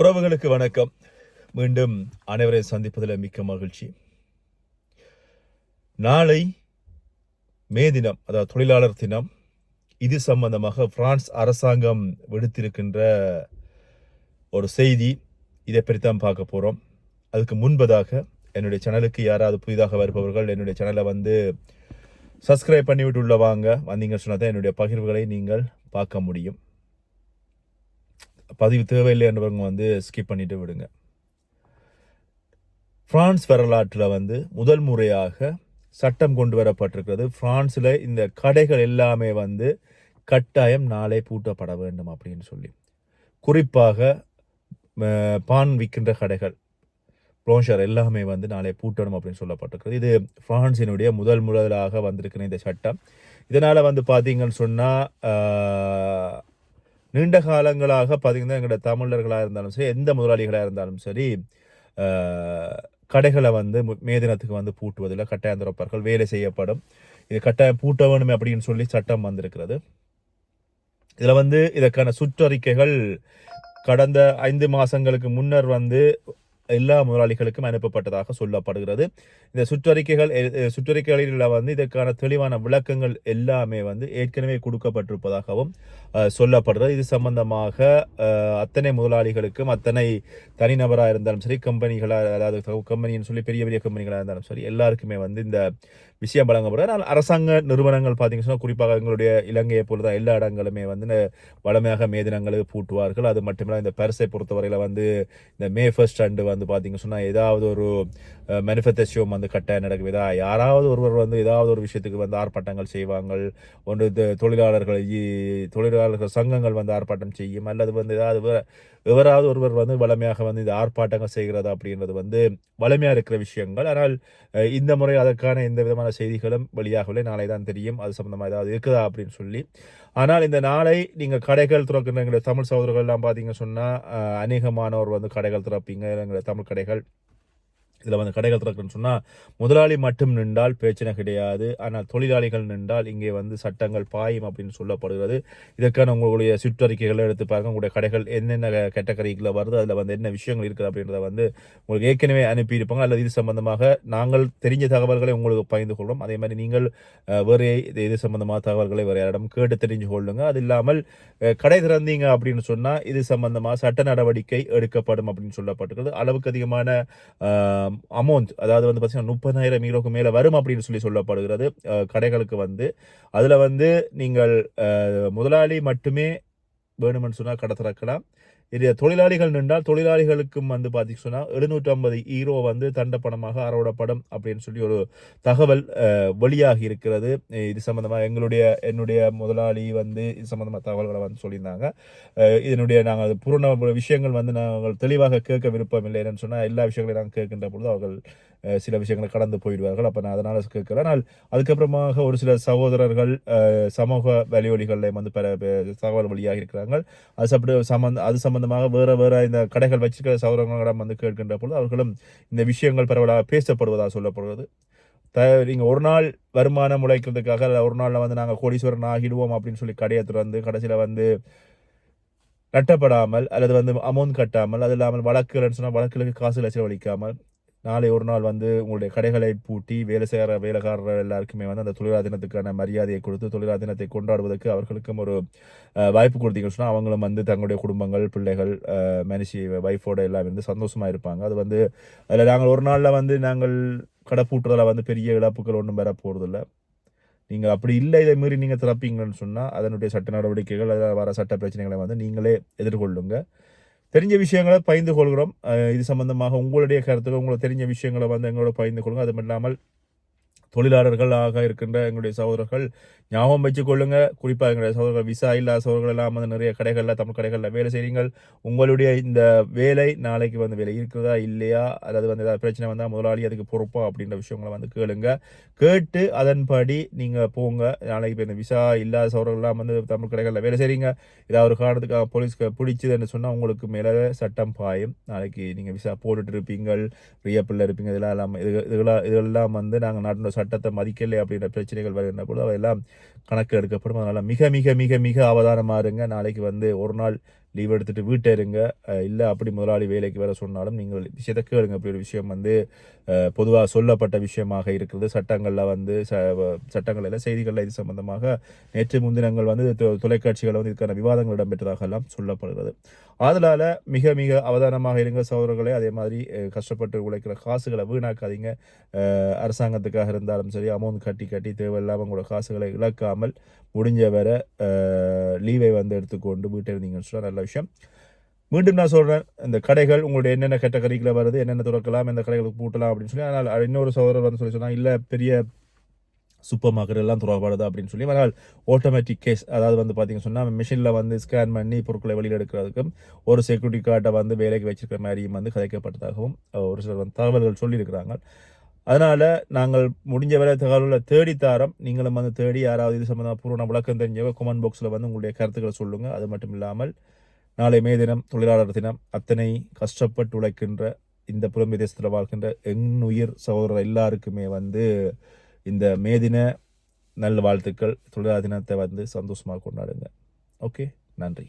உறவுகளுக்கு வணக்கம். மீண்டும் அனைவரை சந்திப்பதில் மிக்க மகிழ்ச்சி. நாளை மே தினம் அதாவது தொழிலாளர் தினம் இது சம்பந்தமாக பிரான்ஸ் அரசாங்கம் விடுத்திருக்கின்ற ஒரு செய்தி இதை பற்றி தான் பார்க்க போகிறோம் அதுக்கு முன்பதாக என்னுடைய சேனலுக்கு யாராவது புதிதாக வருபவர்கள் என்னுடைய சேனலை வந்து சப்ஸ்கிரைப் பண்ணிவிட்டு உள்ள வாங்க. வந்தீங்கன்னு சொன்னால் தான் என்னுடைய பகிர்வுகளை நீங்கள் பார்க்க முடியும். பதிவு தேவையில்லை என்றவங்க வந்து ஸ்கிப் பண்ணிட்டு விடுங்க. பிரான்ஸ் வரலாற்றில் வந்து முதல் முறையாக சட்டம் கொண்டு வரப்பட்டிருக்கிறது. பிரான்ஸில் இந்த கடைகள் எல்லாமே வந்து கட்டாயம் நாளை பூட்டப்பட வேண்டும் அப்படின்னு சொல்லி. குறிப்பாக பான் விற்கின்ற கடைகள் ப்ளோஷர் எல்லாமே வந்து நாளை பூட்டணும் அப்படின்னு சொல்லப்பட்டிருக்கிறது. இது ஃப்ரான்ஸினுடைய முதல் முதலாக வந்திருக்கிற இந்த சட்டம். இதனால் வந்து பார்த்தீங்கன்னு சொன்னால் நீண்ட காலங்களாக பார்த்திங்கன்னா எங்களோட தமிழர்களாக இருந்தாலும் சரி எந்த முதலாளிகளாக இருந்தாலும் சரி கடைகளை வந்து மேதினத்துக்கு மே தினத்துக்கு வந்து பூட்டுவதில் கட்டாயம் திறப்பார்கள் வேலை செய்யப்படும். இது கட்டாயம் பூட்ட வேணும் அப்படின்னு சொல்லி சட்டம் வந்திருக்கிறது. இதில் வந்து இதற்கான சுற்றறிக்கைகள் கடந்த ஐந்து மாதங்களுக்கு முன்னர் வந்து எல்லா முதலாளிகளுக்கும் அனுப்பப்பட்டதாக சொல்லப்படுகிறது. இந்த சுற்றறிக்கைகள் சுற்றறிக்கைகளில் வந்து இதற்கான தெளிவான விளக்கங்கள் எல்லாமே வந்து ஏற்கனவே கொடுக்கப்பட்டிருப்பதாகவும் சொல்லப்படுகிறது. இது சம்பந்தமாக அத்தனை முதலாளிகளுக்கும் அத்தனை தனிநபராக இருந்தாலும் சரி கம்பெனிகளாக அதாவது கம்பெனின்னு சொல்லி பெரிய பெரிய கம்பெனிகளாக இருந்தாலும் சரி எல்லாருக்குமே வந்து இந்த விஷயம் வழங்கப்படுது. ஆனால் அரசாங்க நிறுவனங்கள் பார்த்தீங்கன்னு சொன்னால் குறிப்பாக எங்களுடைய இலங்கையை போல தான் எல்லா இடங்களுமே வந்து வளமையாக மே பூட்டுவார்கள். அது மட்டுமில்லாமல் இந்த பரிசை பொறுத்தவரையில் வந்து இந்த மே ஃபர்ஸ்ட் அண்டு வந்து பார்த்தீங்க சொன்னால் ஏதாவது ஒரு மேனிஃபெஸ்டோ வந்து கட்டாயம் நடக்கும் யாராவது ஒருவர் வந்து ஏதாவது ஒரு விஷயத்துக்கு வந்து ஆர்ப்பாட்டங்கள் செய்வாங்க ஒன்று தொழிலாளர்கள் தொழிலாளர்கள் சங்கங்கள் வந்து ஆர்ப்பாட்டம் செய்யும். அல்லது வந்து ஏதாவது எவராவது ஒருவர் வந்து வளமையாக வந்து இந்த ஆர்ப்பாட்டங்கள் செய்கிறது அப்படின்றது வந்து வளமையாக இருக்கிற விஷயங்கள். ஆனால் இந்த முறை அதற்கான எந்த விதமான செய்திகளும் வெளியாகவில்லை. நாளை தான் தெரியும். அது சம்மந்தமாக ஏதாவது இருக்குதா அப்படின்னு சொல்லி. ஆனால் இந்த நாளை நீங்கள் கடைகள் திறக்கிற எங்களுடைய தமிழ் சகோதரர்கள் எல்லாம் பார்த்தீங்க சொன்னால் அநேகமானவர் வந்து கடைகள் திறப்பீங்க. எங்களுடைய தமிழ் கடைகள். இதில் வந்து கடைகள் திறக்கணும்னு சொன்னால் முதலாளி மட்டும் நின்றால் பிரச்சனை கிடையாது. ஆனால் தொழிலாளிகள் நின்றால் இங்கே வந்து சட்டங்கள் பாயும் அப்படின்னு சொல்லப்படுகிறது. இதற்கான உங்களுடைய சுற்றறிக்கைகளை எடுத்து பாருங்க. உங்களுடைய கடைகள் என்னென்ன கேட்டகரிகளில் வருது அதில் வந்து என்ன விஷயங்கள் இருக்குது அப்படின்றத வந்து உங்களுக்கு ஏற்கனவே அனுப்பியிருப்பாங்க. அல்லது இது சம்பந்தமாக நாங்கள் தெரிஞ்ச தகவல்களை உங்களுக்கு பகிர்ந்து கொள்வோம் அதே மாதிரி நீங்கள் அஹ், வேறு இது இது சம்பந்தமாக தகவல்களை வேறு யாரிடம் கேட்டு தெரிஞ்சு கொள்ளுங்க. அது இல்லாமல் கடை திறந்தீங்க அப்படின்னு சொன்னால் இது சம்பந்தமாக சட்ட நடவடிக்கை எடுக்கப்படும் அப்படின்னு சொல்லப்பட்டிருக்கிறது. அளவுக்கு அதிகமான அமௌண்ட் அதாவது வந்து பார்த்தீங்கன்னா முப்பதாயிரம் ஈரோக்கு மேலே வரும் அப்படின்னு சொல்லி சொல்லப்படுகிறது. கடைகளுக்கு வந்து. அதில் வந்து நீங்கள் முதலாளி மட்டுமே வேணுமென்னு சொன்னால் கடை திறக்கலாம். இது தொழிலாளிகள் நின்றால் தொழிலாளிகளுக்கும் வந்து பார்த்தீங்க சொன்னால் எழுநூற்றி ஐம்பது ஈரோ வந்து தண்டப்பணமாக அறவிடப்படும் அப்படின்னு சொல்லி ஒரு தகவல் வெளியாகி இருக்கிறது. இது சம்மந்தமாக எங்களுடைய என்னுடைய முதலாளி வந்து இது சம்மந்தமாக தகவல்களை வந்து சொல்லியிருந்தாங்க. இதனுடைய நாங்கள் புறண விஷயங்கள் வந்து நாங்கள் தெளிவாக கேட்க விருப்பம் இல்லை. என்னன்னு சொன்னால் எல்லா விஷயங்களையும் நாங்கள் கேட்கின்ற பொழுது அவர்கள் சில விஷயங்களை கடந்து போயிடுவார்கள். அப்போ நான் அதனால் கேட்கல. ஆனால் அதுக்கப்புறமாக ஒரு சில சகோதரர்கள் சமூக வலியொலிகளில் வந்து பல தகவல் வழியாக இருக்கிறாங்க. அது சப்படி சம்பந்த அது சம்பந்தமாக வேறு வேறு இந்த கடைகள் வச்சிருக்கிற சகோதரர்களிடம் வந்து கேட்கின்ற பொழுது அவர்களும் இந்த விஷயங்கள் பரவலாக பேசப்படுவதாக சொல்லப்படுவது த நீங்கள் ஒரு நாள் வருமானம் உழைக்கிறதுக்காக ஒரு நாளில் வந்து நாங்கள் கோடீஸ்வரன் ஆகிடுவோம் அப்படின்னு சொல்லி கடையை திறந்து கடைசியில் வந்து நட்டப்படாமல் அல்லது வந்து அமௌண்ட் கட்டாமல் அது இல்லாமல் வழக்குகள்னு சொன்னால் வழக்குகளுக்கு காசு லட்சம் வலிக்காமல் நாளை ஒரு நாள் வந்து உங்களுடைய கடைகளை பூட்டி வேலை செய்கிற வேலைக்காரர் எல்லாருக்குமே வந்து அந்த தொழிலாளர் தினத்துக்கான மரியாதையை கொடுத்து தொழிலாளர் தினத்தை கொண்டாடுவதற்கு அவர்களுக்கும் ஒரு வாய்ப்பு கொடுத்தீங்கன்னு சொன்னால் அவங்களும் வந்து தங்களுடைய குடும்பங்கள் பிள்ளைகள் மனுஷி ஒய்ஃபோட எல்லாம் வந்து சந்தோஷமாக இருப்பாங்க. அது வந்து அதில் நாங்கள் ஒரு நாளில் வந்து நாங்கள் கடை வந்து பெரிய இழப்புகள் ஒன்றும் வர போகிறதில்ல நீங்கள் அப்படி இல்லை இதை மீறி நீங்கள் திறப்பீங்கன்னு சொன்னால் அதனுடைய சட்ட நடவடிக்கைகள் அதில் வர சட்ட பிரச்சனைகளை வந்து நீங்களே எதிர்கொள்ளுங்கள் தெரிஞ்ச விஷயங்களை பகிர்ந்து கொள்கிறோம். இது சம்பந்தமாக உங்களுடைய கருத்துக்கள் உங்களுக்கு தெரிஞ்ச விஷயங்களை வந்து எங்களோட பகிர்ந்து கொள்ளுங்க. அது மட்டும் இல்லாமல் தொழிலாளர்களாக இருக்கின்ற எங்களுடைய சகோதரர்கள் ஞாபகம் வச்சுக்கொள்ளுங்க குறிப்பாக எங்களுடைய சகோதரர்கள் விசா இல்லாத சகோதரர்கள் எல்லாம் வந்து நிறைய கடைகளில் தமிழ் கடைகளில் வேலை செய்றீங்கள். உங்களுடைய இந்த வேலை நாளைக்கு வந்து வேலை இருக்கிறதா இல்லையா? அதாவது வந்து ஏதாவது பிரச்சனை வந்தால் முதலாளி அதுக்கு பொறுப்பா அப்படின்ற விஷயங்களை வந்து கேளுங்க. கேட்டு அதன்படி நீங்கள் போங்க. நாளைக்கு இப்போ இந்த விசா இல்லாத சகோதரர்கள்லாம் வந்து தமிழ் கடைகளில் வேலை செய்கிறீங்க ஏதாவது ஒரு காரணத்துக்காக போலீஸ்க்கு பிடிச்சதுன்னு சொன்னால் உங்களுக்கு மேலே சட்டம் பாயும். நாளைக்கு நீங்கள் விசா போட்டுட்டு இருப்பீங்கள். ரியப்பில் இருப்பீங்க. இதெல்லாம் இல்லாமல் இது இதெல்லாம் இதெல்லாம் வந்து நாங்கள் நாட்டின சட்டத்தை மதிக்கலை அப்படின்ற பிரச்சனைகள் வருகின்ற பொழுது அவையெல்லாம் கணக்கு எடுக்கப்படும். அதனால் மிக மிக மிக மிக அவதானமாக இருங்க. நாளைக்கு வந்து ஒரு நாள் லீவ் எடுத்துட்டு வீட்டை இருங்க. இல்லை அப்படி முதலாளி வேலைக்கு வர சொன்னாலும் நீங்கள் விஷயத்தை கேளுங்க. அப்படி ஒரு விஷயம் வந்து பொதுவாக சொல்லப்பட்ட விஷயமாக இருக்கிறது சட்டங்களில் வந்து ச சட்டங்களில் செய்திகளில் இது சம்பந்தமாக நேற்று முன்தினங்கள் வந்து தொ- தொலைக்காட்சிகளில் வந்து இதுக்கான விவாதங்கள் இடம்பெற்றதாக எல்லாம் சொல்லப்படுகிறது. அதனால மிக மிக அவதானமாக இருங்க சகோதரர்களே. அதே மாதிரி கஷ்டப்பட்டு உழைக்கிற காசுகளை வீணாக்காதீங்க. அரசாங்கத்துக்காக இருந்தாலும் சரி அமௌண்ட் கட்டி கட்டி தேவையில்லாமல் உங்களோட காசுகளை இழக்காமல் முடிஞ்ச வரை லீவை வந்து எடுத்துக்கொண்டு வீட்டில் இருந்தீங்கன்னு சொன்னால் நல்ல விஷயம். மீண்டும் நான் சொல்கிறேன் இந்த கடைகள் உங்களுடைய என்னென்ன கேட்டகரியில் வருது என்னென்ன திறக்கலாம் எந்த கடைகளுக்கு பூட்டலாம் அப்படின்னு சொல்லி ஆனால் இன்னொரு சோதரர் வந்து சொல்லி சொன்னால் இல்லை பெரிய சூப்பர் மார்க்கெட் எல்லாம் துறப்படுது அப்படின்னு சொல்லி. ஆனால் ஆட்டோமேட்டிக் கேஸ் அதாவது வந்து பார்த்தீங்க சொன்னால் மிஷினில் வந்து ஸ்கேன் பண்ணி பொருட்களை வெளியில் எடுக்கிறதுக்கும் ஒரு செக்யூரிட்டி கார்டை வந்து வேலைக்கு வச்சிருக்கிற மாதிரியும் வந்து கதைக்கப்பட்டதாகவும் ஒரு சிலர் வந்து தகவல்கள் சொல்லியிருக்கிறாங்க. அதனால் நாங்கள் முடிஞ்ச வரை தகவலில் தேடி தாரோம். நீங்களும் வந்து தேடி யாராவது இது சம்மந்தமாக பூர்வ விளக்கம் தெரிஞ்சவங்க கமெண்ட் பாக்ஸில் வந்து உங்களுடைய கருத்துக்களை சொல்லுங்கள் அது மட்டும் இல்லாமல் நாளை மே தினம் தொழிலாளர் தினம் அத்தனை கஷ்டப்பட்டு உழைக்கின்ற இந்த புலம்பெய தேசத்தில் வாழ்கின்ற உயிர் சகோதரர் எல்லாருக்குமே வந்து இந்த மே தின நல்ல வாழ்த்துக்கள் தொழிலாளர் தினத்தை வந்து சந்தோஷமாக கொண்டாடுங்க. ஓகே நன்றி.